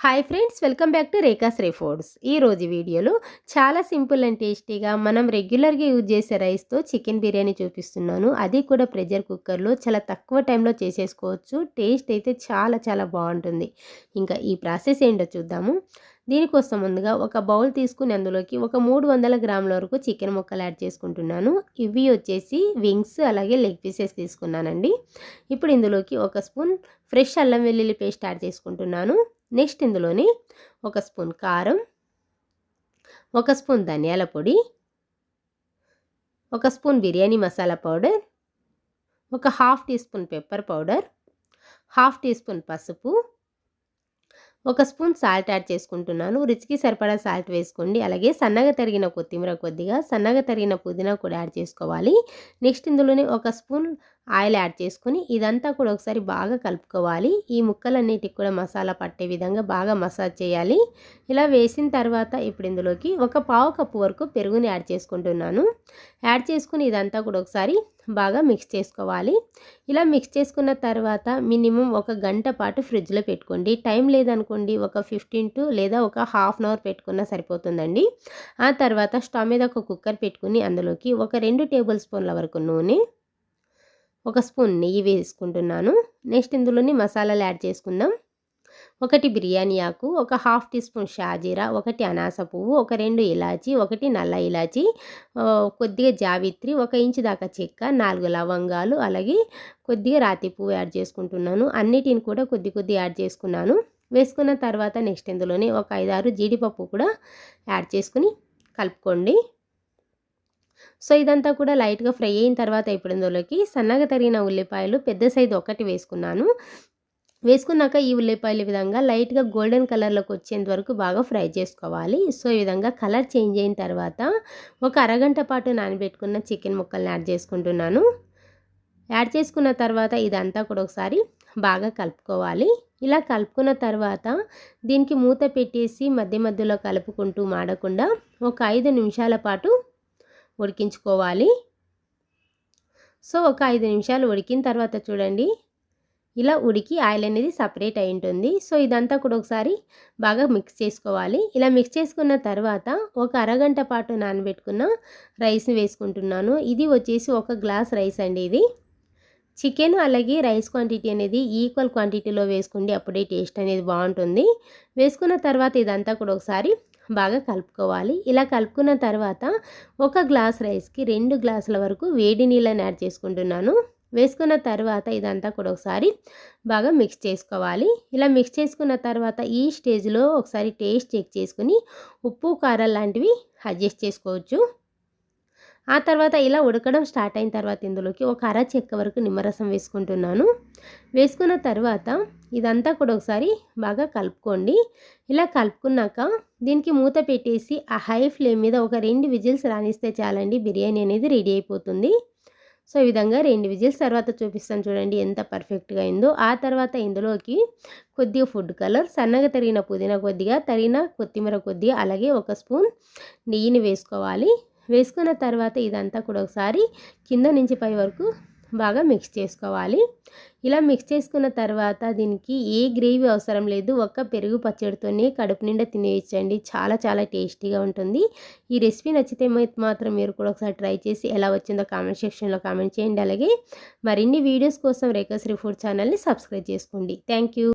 Hi friends welcome back to Rekhashree foods ఈరోజు వీడియోలో చాలా సింపుల్ అండ్ టేస్టీగా మనం రెగ్యులర్గా యూజ్ చేసే రైస్తో చికెన్ బిర్యానీ చూపిస్తున్నాను. అది కూడా ప్రెషర్ కుక్కర్లో చాలా తక్కువ టైంలో చేసేసుకోవచ్చు. టేస్ట్ అయితే చాలా చాలా బాగుంటుంది. ఇంకా ఈ ప్రాసెస్ ఏంటో చూద్దాము. దీనికోసం ముందుగా ఒక బౌల్ తీసుకుని అందులోకి ఒక మూడు వందల గ్రాముల వరకు చికెన్ ముక్కలు యాడ్ చేసుకుంటున్నాను. ఇవి వచ్చేసి వింగ్స్ అలాగే లెగ్ పీసెస్ తీసుకున్నానండి. ఇప్పుడు ఇందులోకి ఒక స్పూన్ ఫ్రెష్ అల్లం వెల్లుల్లి పేస్ట్ యాడ్ చేసుకుంటున్నాను. నెక్స్ట్ ఇందులోని ఒక స్పూన్ కారం ఒక స్పూన్ ధనియాల పొడి ఒక స్పూన్ బిర్యానీ మసాలా పౌడర్ ఒక half teaspoon pepper powder half teaspoon పసుపు ఒక స్పూన్ సాల్ట్ యాడ్ చేసుకుంటున్నాను. రుచికి సరిపడా సాల్ట్ వేసుకోండి. అలాగే సన్నగా తరిగిన కొత్తిమీర కొద్దిగా సన్నగా తరిగిన పుదీనా కూడా యాడ్ చేసుకోవాలి. నెక్స్ట్ ఇందులోనే ఒక స్పూన్ ఆయిల్ యాడ్ చేసుకుని ఇదంతా కూడా ఒకసారి బాగా కలుపుకోవాలి. ఈ ముక్కలన్నిటికి కూడా మసాలా పట్టే విధంగా బాగా మసాజ్ చేయాలి. ఇలా వేసిన తర్వాత ఇప్పుడు ఇందులోకి ఒక పావు కప్పు వరకు పెరుగుని యాడ్ చేసుకుంటున్నాను. యాడ్ చేసుకుని ఇదంతా కూడా ఒకసారి బాగా మిక్స్ చేసుకోవాలి. ఇలా మిక్స్ చేసుకున్న తర్వాత మినిమం ఒక గంట పాటు ఫ్రిడ్జ్లో పెట్టుకోండి. టైం లేదనుకోండి ఒక ఫిఫ్టీన్ టు లేదా ఒక హాఫ్ అన్ అవర్ పెట్టుకున్నా సరిపోతుందండి. ఆ తర్వాత స్టవ్ మీద ఒక కుక్కర్ పెట్టుకుని అందులోకి ఒక రెండు టేబుల్ స్పూన్ల వరకు నూనె ఒక స్పూన్ నెయ్యి వేసుకుంటున్నాను. నెక్స్ట్ ఇందులోని మసాలాలు యాడ్ చేసుకుందాం. ఒకటి బిర్యానీ ఆకు ఒక హాఫ్ టీ స్పూన్ షాజీరా ఒకటి అనాస పువ్వు ఒక రెండు ఇలాచి ఒకటి నల్ల ఇలాచి కొద్దిగా జావిత్రి ఒక ఇంచు దాకా చెక్క నాలుగు లవంగాలు అలాగే కొద్దిగా రాతి పువ్వు యాడ్ చేసుకుంటున్నాను. అన్నిటిని కూడా కొద్ది కొద్ది యాడ్ చేసుకున్నాను. వేసుకున్న తర్వాత నెక్స్ట్ ఇందులోనే ఒక ఐదారు జీడిపప్పు కూడా యాడ్ చేసుకుని కలుపుకోండి. సో ఇదంతా కూడా లైట్గా ఫ్రై అయిన తర్వాత ఇప్పుడు ఇందులోకి సన్నగా తరిగిన ఉల్లిపాయలు పెద్ద సైజు ఒకటి వేసుకున్నాను. వేసుకున్నాక ఈ ఉల్లిపాయలు విధంగా లైట్గా గోల్డెన్ కలర్లోకి వచ్చేంత వరకు బాగా ఫ్రై చేసుకోవాలి. సో ఈ విధంగా కలర్ చేంజ్ అయిన తర్వాత ఒక అరగంట పాటు నానబెట్టుకున్న చికెన్ ముక్కల్ని యాడ్ చేసుకుంటున్నాను. యాడ్ చేసుకున్న తర్వాత ఇదంతా కూడా ఒకసారి బాగా కలుపుకోవాలి. ఇలా కలుపుకున్న తర్వాత దీనికి మూత పెట్టేసి మధ్య మధ్యలో కలుపుకుంటూ మాడకుండా ఒక ఐదు నిమిషాల పాటు ఉడికించుకోవాలి. సో ఒక ఐదు నిమిషాలు ఉడికిన తర్వాత చూడండి. ఇలా ఉడికి ఆయిల్ అనేది సపరేట్ అయి ఉంటుంది. సో ఇదంతా కూడా ఒకసారి బాగా మిక్స్ చేసుకోవాలి. ఇలా మిక్స్ చేసుకున్న తర్వాత ఒక అరగంట పాటు నానబెట్టుకున్న రైస్ని వేసుకుంటున్నాను. ఇది వచ్చేసి ఒక గ్లాస్ రైస్ అండి ఇది. చికెన్ అలాగే రైస్ క్వాంటిటీ అనేది ఈక్వల్ క్వాంటిటీలో వేసుకోండి అప్పుడే టేస్ట్ అనేది బాగుంటుంది. వేసుకున్న తర్వాత ఇదంతా కూడా ఒకసారి బాగా కలుపుకోవాలి. ఇలా కలుపుకున్న తర్వాత ఒక గ్లాస్ రైస్కి రెండు గ్లాసుల వరకు వేడి నీళ్ళని యాడ్ చేసుకుంటున్నాను. వేసుకున్న తర్వాత ఇదంతా కూడా ఒకసారి బాగా మిక్స్ చేసుకోవాలి. ఇలా మిక్స్ చేసుకున్న తర్వాత ఈ స్టేజ్లో ఒకసారి టేస్ట్ చెక్ చేసుకుని ఉప్పు కారం లాంటివి అడ్జస్ట్ చేసుకోవచ్చు. ఆ తర్వాత ఇలా ఉడకడం స్టార్ట్ అయిన తర్వాత ఇందులోకి ఒక అర చెక్క వరకు నిమ్మరసం వేసుకుంటున్నాను. వేసుకున్న తర్వాత ఇదంతా కూడా ఒకసారి బాగా కలుపుకోండి. ఇలా కలుపుకున్నాక దీనికి మూత పెట్టేసి ఆ హై ఫ్లేమ్ మీద ఒక రెండు విజిల్స్ రానిస్తే చాలండి బిర్యానీ అనేది రెడీ అయిపోతుంది. సో ఈ విధంగా రెండు విజిల్స్ తర్వాత చూపిస్తాను చూడండి ఎంత పర్ఫెక్ట్గా అయిందో. ఆ తర్వాత ఇందులోకి కొద్దిగా ఫుడ్ కలర్ సన్నగా తరిగిన పుదీనా కొద్దిగా తరిగిన కొత్తిమీర కొద్దిగా అలాగే ఒక స్పూన్ నెయ్యిని వేసుకోవాలి. వేసుకున్న తర్వాత ఇదంతా కూడా ఒకసారి కింద నుంచి పై వరకు బాగా మిక్స్ చేసుకోవాలి. ఇలా మిక్స్ చేసుకున్న తర్వాత దీనికి ఏ గ్రేవీ అవసరం లేదు. ఒక్క పెరుగు పచ్చడితోనే కడుపు నిండా తినేయచ్చండి. చాలా చాలా టేస్టీగా ఉంటుంది. ఈ రెసిపీ నచ్చితే మాత్రం మీరు కూడా ఒకసారి ట్రై చేసి ఎలా వచ్చిందో కామెంట్ సెక్షన్లో కామెంట్ చేయండి. అలాగే మరిన్ని వీడియోస్ కోసం రేఖశ్రీ ఫుడ్ ఛానల్ని సబ్స్క్రైబ్ చేసుకోండి. థ్యాంక్